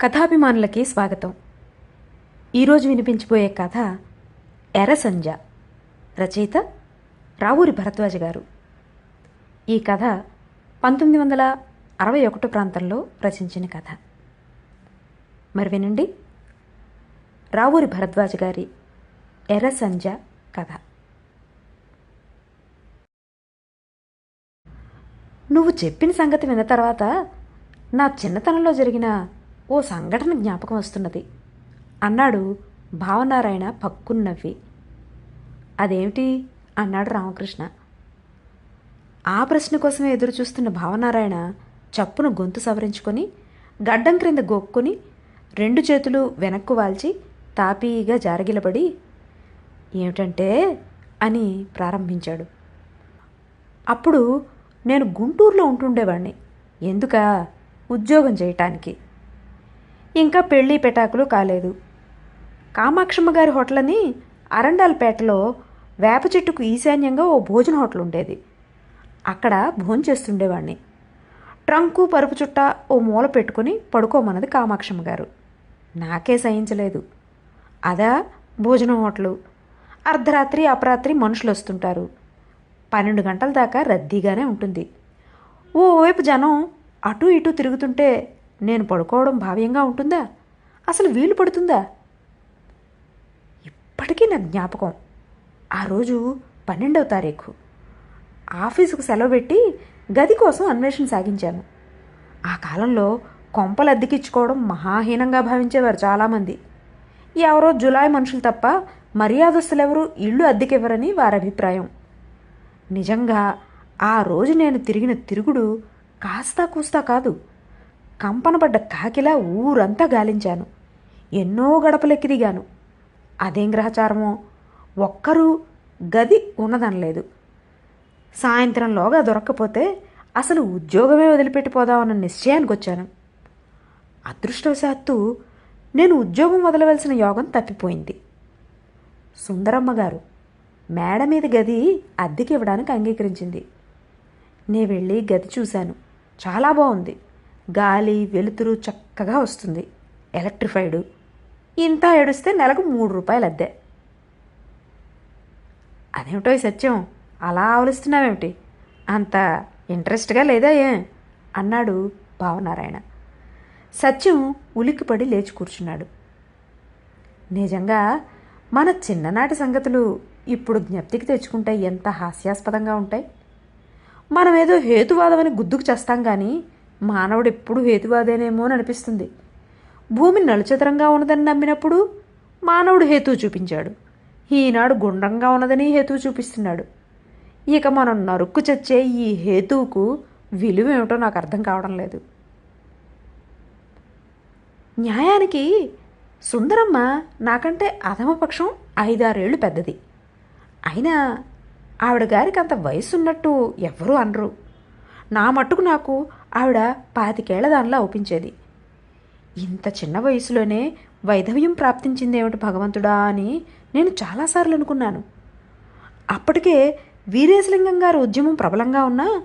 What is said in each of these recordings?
కథాభిమానులకి స్వాగతం. ఈరోజు వినిపించబోయే కథ ఎరసంజ రచయిత రావూరి భరద్వాజ గారు. ఈ కథ పంతొమ్మిది వందల అరవై ఒకటో ప్రాంతంలో రచించిన కథ. మరి వినండి. రావూరి భరద్వాజ గారి ఎరసంజ కథ. నువ్వు చెప్పిన సంగతి విన్న తర్వాత నా చిన్నతనంలో జరిగిన ఓ సంఘటన జ్ఞాపకం వస్తున్నది. అన్నాడు భావనారాయణ పక్కున్నవ్వి అదేమిటి? అన్నాడు రామకృష్ణ. ఆ ప్రశ్న కోసమే ఎదురు చూస్తున్న భావనారాయణ చప్పున గొంతు సవరించుకొని గడ్డం క్రింద గోక్కుని రెండు చేతులు వెనక్కు వాల్చి తాపీగా జారగిలబడి ఏమిటంటే? అని ప్రారంభించాడు. అప్పుడు నేను గుంటూరులో ఉంటుండేవాడిని ఎందుక? ఉద్యోగం చేయటానికి. ఇంకా పెళ్ళి పెటాకులు కాలేదు. కామాక్షమ్మ గారి హోటల్ అని అరండాలపేటలో వేప చెట్టుకు ఈశాన్యంగా ఓ భోజన హోటల్ ఉండేది. అక్కడ భోజనం చేస్తుండేవాడిని ట్రంకు పరుపు చుట్ట ఓ మూల పెట్టుకుని పడుకోమన్నది కామాక్షమ్మ గారు. నాకే సహించలేదు. అదా భోజనం హోటలు. అర్ధరాత్రి అపరాత్రి మనుషులు వస్తుంటారు. పన్నెండు గంటల దాకా రద్దీగానే ఉంటుంది. ఓవైపు జనం అటు ఇటు తిరుగుతుంటే నేను పడుకోవడం భావ్యంగా ఉంటుందా? అసలు వీలు పడుతుందా? ఇప్పటికీ నా జ్ఞాపకం. ఆ రోజు పన్నెండవ తారీఖు. ఆఫీసుకు సెలవు పెట్టి గది కోసం అన్వేషణ సాగించాను. ఆ కాలంలో కొంపలు అద్దెకిచ్చుకోవడం మహాహీనంగా భావించేవారు చాలామంది. ఎవరో జులాయి మనుషులు తప్ప మర్యాదస్తులెవరూ ఇళ్ళు అద్దెకివ్వరని వారి అభిప్రాయం. నిజంగా ఆ రోజు నేను తిరిగిన తిరుగుడు కాస్తా కూస్తా కాదు. కంపనపడ్డ కాకిలా ఊరంతా గాలించాను. ఎన్నో గడపలెక్కి దిగాను అదేం గ్రహచారమో? ఒక్కరూ గది ఉన్నదనలేదు. సాయంత్రంలోగా దొరక్కపోతే అసలు ఉద్యోగమే వదిలిపెట్టిపోదామన్న నిశ్చయానికి వచ్చాను అదృష్టవశాత్తు నేను ఉద్యోగం వదలవలసిన యోగం తప్పిపోయింది. సుందరమ్మ గారు మేడ మీద గది అద్దెకి ఇవ్వడానికి అంగీకరించింది. నే వెళ్ళి గది చూశాను. చాలా బాగుంది గాలి వెలుతురు చక్కగా వస్తుంది. ఎలక్ట్రిఫైడు. ఇంత ఏడుస్తే నెలకు మూడు రూపాయలు అద్దె. అదేమిటో ఈ సత్యం? అలా ఆవలిస్తున్నావేమిటి అంత ఇంట్రెస్ట్గా లేదా ఏ? అన్నాడు భావనారాయణ. సత్యం ఉలిక్కిపడి లేచి కూర్చున్నాడు. నిజంగా మన చిన్ననాటి సంగతులు ఇప్పుడు జ్ఞప్తికి తెచ్చుకుంటే ఎంత హాస్యాస్పదంగా ఉంటాయి? మనమేదో హేతువాదమని గుద్దుకు చేస్తాం కానీ మానవుడు ఎప్పుడు హేతువాదేనేమో అని అనిపిస్తుంది. భూమి నలుచదరంగా ఉన్నదని నమ్మినప్పుడు మానవుడు హేతువు చూపించాడు. ఈనాడు గుండ్రంగా ఉన్నదని హేతువు చూపిస్తున్నాడు. ఇక మనం నరుక్కు చచ్చే ఈ హేతువుకు విలువ ఏమిటో నాకు అర్థం కావడం లేదు. న్యాయానికి సుందరమ్మ నాకంటే అధమపక్షం ఐదారేళ్ళు పెద్దది. అయినా ఆవిడ గారికి అంత వయసు ఉన్నట్టు ఎవ్వరూ అనరు. నా మట్టుకు నాకు ఆవిడ పాతికేళ్ళ దానిలా ఒప్పించేది. ఇంత చిన్న వయసులోనే వైధవ్యం ప్రాప్తించిందేమిటి భగవంతుడా అని నేను చాలాసార్లు అనుకున్నాను. అప్పటికే వీరేశలింగం గారి ఉద్యమం ప్రబలంగా ఉన్నా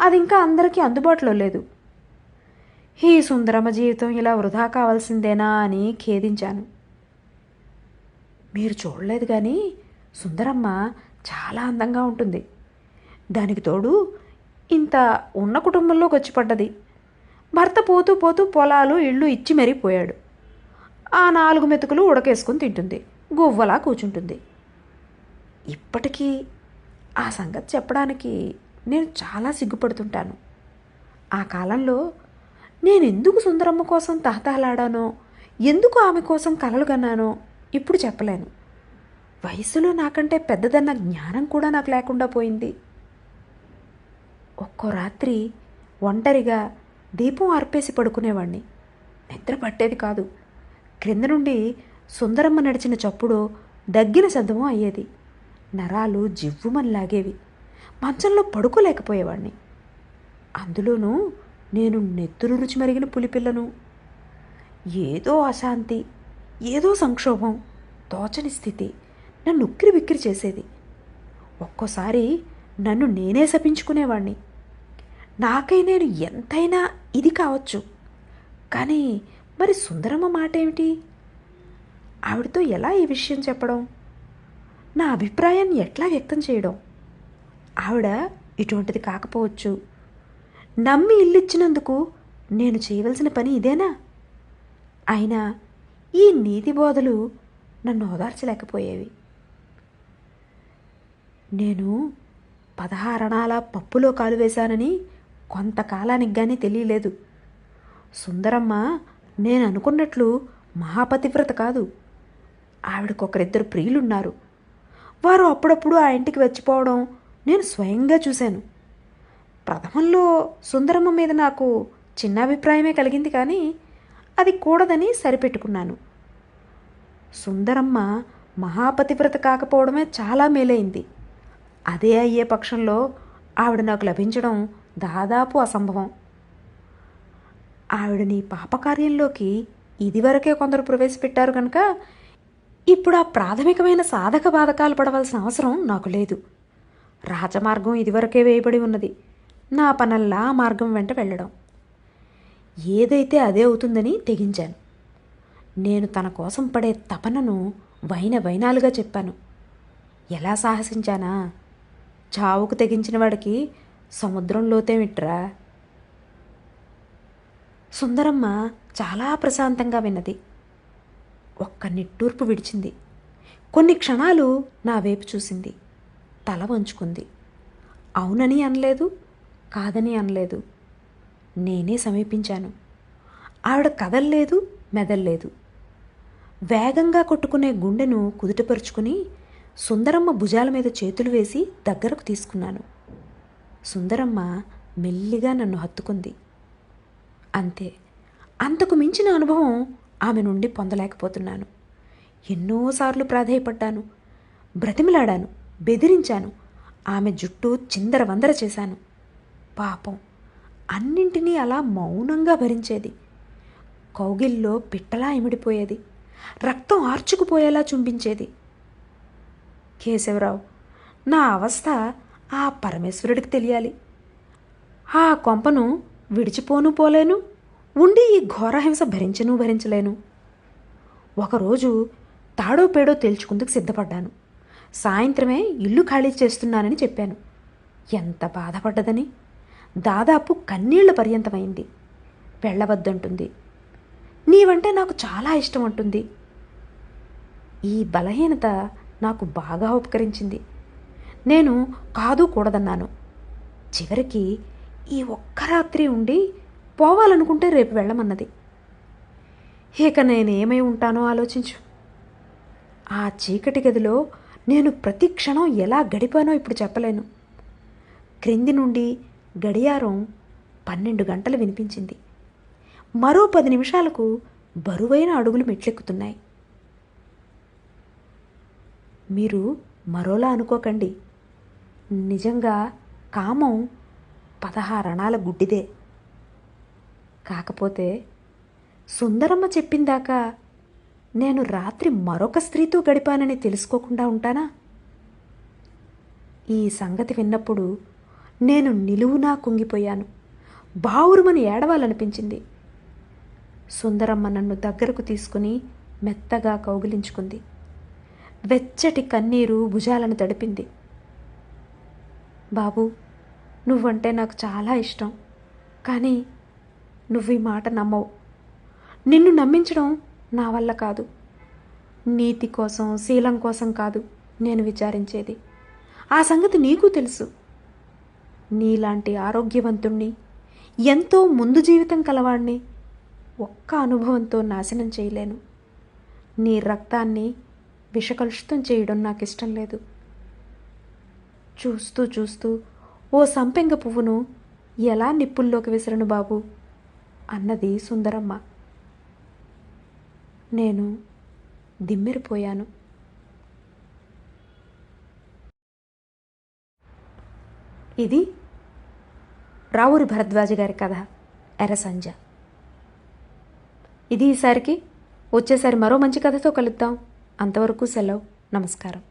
అది ఇంకా అందరికీ అందుబాటులో లేదు. ఈ సుందరమ్మ జీవితం ఇలా వృధా కావాల్సిందేనా అని ఖేదించాను. మీరు చూడలేదు కానీ సుందరమ్మ చాలా అందంగా ఉంటుంది. దానికి తోడు ఇంత ఉన్న కుటుంబంలోకి వచ్చి పడ్డది. భర్త పోతూ పోతూ పొలాలు ఇళ్ళు ఇచ్చి మరీ పోయాడు ఆ నాలుగు మెతుకులు ఉడకేసుకుని తింటుంది. గువ్వలా కూర్చుంటుంది ఇప్పటికీ ఆ సంగతి చెప్పడానికి నేను చాలా సిగ్గుపడుతుంటాను. ఆ కాలంలో నేను ఎందుకు సుందరమ్మ కోసం తహతహలాడానో ఎందుకు ఆమె కోసం కలలు కన్నానో ఇప్పుడు చెప్పలేను. వయసులో నాకంటే పెద్దదన్న జ్ఞానం కూడా నాకు లేకుండా పోయింది. ఒక్కో రాత్రి ఒంటరిగా దీపం ఆర్పేసి పడుకునేవాణ్ణి. నిద్ర పట్టేది కాదు. క్రింద నుండి సుందరమ్మ నడిచిన చప్పుడు దగ్గిన శబ్దము అయ్యేది. నరాలు జివ్వుమని లాగేవి మంచంలో పడుకోలేకపోయేవాణ్ణి. అందులోనూ నేను నెత్తురు రుచి మరిగిన పులిపిల్లను. ఏదో అశాంతి ఏదో సంక్షోభం తోచని స్థితి నన్ను ఉక్కిరి బిక్కిరి చేసేది. ఒక్కోసారి నన్ను నేనే శపించుకునేవాణ్ణి. నాకై నేను ఎంతైనా ఇది కావచ్చు. కానీ మరి సుందరమ్మ మాట ఏమిటి ఆవిడతో ఎలా ఈ విషయం చెప్పడం? నా అభిప్రాయాన్ని ఎట్లా వ్యక్తం చేయడం? ఆవిడ ఇటువంటిది కాకపోవచ్చు. నమ్మి ఇల్లిచ్చినందుకు నేను చేయవలసిన పని ఇదేనా? అయినా ఈ నీతి బోధలు నన్ను ఓదార్చలేకపోయేవి. నేను పదహారణాల పప్పులో కాలు వేశానని కొంతకాలానికి కానీ తెలియలేదు. సుందరమ్మ నేను అనుకున్నట్లు మహాపతివ్రత కాదు. ఆవిడకొకరిద్దరు ప్రియులున్నారు. వారు అప్పుడప్పుడు ఆ ఇంటికి వచ్చిపోవడం నేను స్వయంగా చూశాను. ప్రథమంలో సుందరమ్మ మీద నాకు చిన్న అభిప్రాయమే కలిగింది కానీ అది కూడదని సరిపెట్టుకున్నాను. సుందరమ్మ మహాపతివ్రత కాకపోవడమే చాలా మేలైంది. అదే అయ్యే పక్షంలో ఆవిడ నాకు లభించడం దాదాపు అసంభవం. ఆవిడని పాపకార్యంలోకి ఇదివరకే కొందరు ప్రవేశపెట్టారు కనుక ఇప్పుడు ఆ ప్రాథమికమైన సాధక బాధకాలు పడవలసిన అవసరం నాకు లేదు. రాజమార్గం ఇదివరకే వేయబడి ఉన్నది. నా పనల్లా ఆ మార్గం వెంట వెళ్ళడం. ఏదైతే అదే అవుతుందని తెగించాను. నేను తన కోసం పడే తపనను వైన వైనాలుగా చెప్పాను. ఎలా సాహసించానా? చావుకు తెగించిన వాడికి సముద్రం లోతేమిట్రా? సుందరమ్మ చాలా ప్రశాంతంగా విన్నది. ఒక్క నిట్టూర్పు విడిచింది. కొన్ని క్షణాలు నా వైపు చూసింది. తల వంచుకుంది. అవునని అనలేదు కాదని అనలేదు. నేనే సమీపించాను. ఆవిడ కదల్లేదు మెదల్లేదు. వేగంగా కొట్టుకునే గుండెను కుదుటపరుచుకుని సుందరమ్మ భుజాల మీద చేతులు వేసి దగ్గరకు తీసుకున్నాను. సుందరమ్మ మెల్లిగా నన్ను హత్తుకుంది. అంతే అంతకు మించిన అనుభవం ఆమె నుండి పొందలేకపోతున్నాను. ఎన్నోసార్లు ప్రాధేయపడ్డాను బ్రతిమలాడాను బెదిరించాను ఆమె జుట్టు చిందరవందర చేశాను. పాపం అన్నింటినీ అలా మౌనంగా భరించేది. కౌగిల్లో పిట్టలా ఇమిడిపోయేది రక్తం ఆర్చుకుపోయేలా చుంబించేది. కేశవరావు నా అవస్థ ఆ పరమేశ్వరుడికి తెలియాలి. ఆ కొంపను విడిచిపోను పోలేను ఉండి ఈ ఘోరహింస భరించను భరించలేను. ఒకరోజు తాడో పేడో తేల్చుకుందుకు సిద్ధపడ్డాను. సాయంత్రమే ఇల్లు ఖాళీ చేస్తున్నానని చెప్పాను. ఎంత బాధపడ్డదని? దాదాపు కన్నీళ్ళ పర్యంతమైంది. వెళ్ళవద్దంటుంది నీవంటే నాకు చాలా ఇష్టం అంటుంది. ఈ బలహీనత నాకు బాగా ఉపకరించింది. నేను కాదు కూడదన్నాను. చివరికి ఈ ఒక్క రాత్రి ఉండి పోవాలనుకుంటే రేపు వెళ్ళమన్నది. ఇక నేనేమై ఉంటానో ఆలోచించు. ఆ చీకటి గదిలో నేను ప్రతి క్షణం ఎలా గడిపానో ఇప్పుడు చెప్పలేను. క్రింది నుండి గడియారం పన్నెండు గంటలు వినిపించింది. మరో పది నిమిషాలకు బరువైన అడుగులు మెట్లెక్కుతున్నాయి. మీరు మరోలా అనుకోకండి. నిజంగా కామం పదహారణాల గుడ్డిదే. కాకపోతే సుందరమ్మ చెప్పిందాక నేను రాత్రి మరొక స్త్రీతో గడిపానని తెలుసుకోకుండా ఉంటానా? ఈ సంగతి విన్నప్పుడు నేను నిలువునా కుంగిపోయాను. బావురుమని ఏడవాలనిపించింది. సుందరమ్మ నన్ను దగ్గరకు తీసుకుని మెత్తగా కౌగిలించుకుంది. వెచ్చటి కన్నీరు భుజాలను తడిపింది. బాబు నువ్వంటే నాకు చాలా ఇష్టం. కానీ నువ్వు ఈ మాట నమ్మవు. నిన్ను నమ్మించడం నా వల్ల కాదు. నీతి కోసం శీలం కోసం కాదు నేను విచారించేది. ఆ సంగతి నీకు తెలుసు. నీలాంటి ఆరోగ్యవంతుణ్ణి ఎంతో ముందు జీవితం కలవాణ్ణి ఒక్క అనుభవంతో నాశనం చేయలేను. నీ రక్తాన్ని విషకలుషితం చేయడం నాకు ఇష్టం లేదు. చూస్తూ చూస్తూ ఓ సంపెంగ పువ్వును ఎలా నిప్పుల్లోకి విసరను బాబు? అన్నది సుందరమ్మ. నేను దిమ్మెరిపోయాను. ఇది రావురి భరద్వాజ గారి కథ ఎరసంజ ఇది ఈసారికి వచ్చేసారి మరో మంచి కథతో కలుద్దాం. అంతవరకు సెలవు. నమస్కారం.